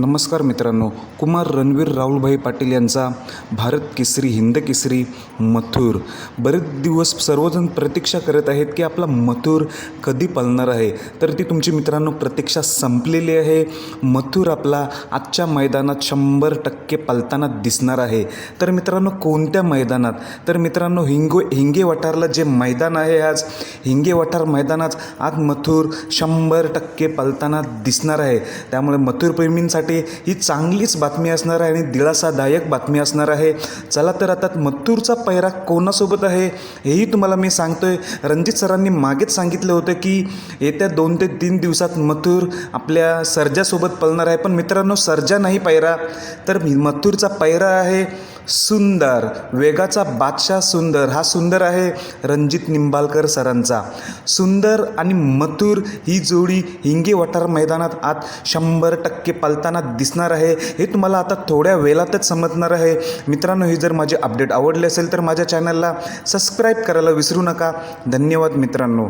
नमस्कार मित्रांनो कुमार रणवीर राहुलभाई पाटील यांचा भारत केसरी हिंद केसरी मथुर. बरेच दिवस सर्वजण प्रतीक्षा करत आहेत की आपला मथुर कधी पळणार आहे. तर ती तुमची मित्रांनो प्रतीक्षा संपलेली आहे. मथुर आपला आजच्या मैदानात शंभर टक्के पळताना दिसणार आहे. तर मित्रांनो कोणत्या मैदानात? तर मित्रांनो हिंगो हिंगे वठारला जे मैदान आहे आज हिंगे वठार मैदानात आज मथुर शंभर टक्के पळताना दिसणार आहे. त्यामुळे मथुर प्रेमींसाठी ही चांगलीच बातमी असणार आहे आणि दिलासादायक बातमी असणार आहे. चला तर आता मत्तूरचा पैरा कोणासोबत आहे हेही तुम्हाला मी सांगतोय. रणजित सरांनी मागेच सांगितलं होतं की येत्या दोन ते तीन दिवसात मथुर आपल्या सर्जासोबत पळणार आहे. पण मित्रांनो सर्जा नाही पैरा. तर मथुरचा पैरा आहे सुंदर वेगाचा बादशाह सुंदर. हा सुंदर आहे रणजित निंबाळकर सरांचा. सुंदर आणि मथुर ही जोडी हिंगे वठार मैदानात आत शंभर टक्के पलताना दिसणार आहे. हे तुम्हाला आता थोड्या वेळातच समजणार आहे. मित्रांनो ही जर माझे अपडेट आवडले असेल तर माझ्या चॅनलला सबस्क्राईब करायला विसरू नका. धन्यवाद मित्रांनो.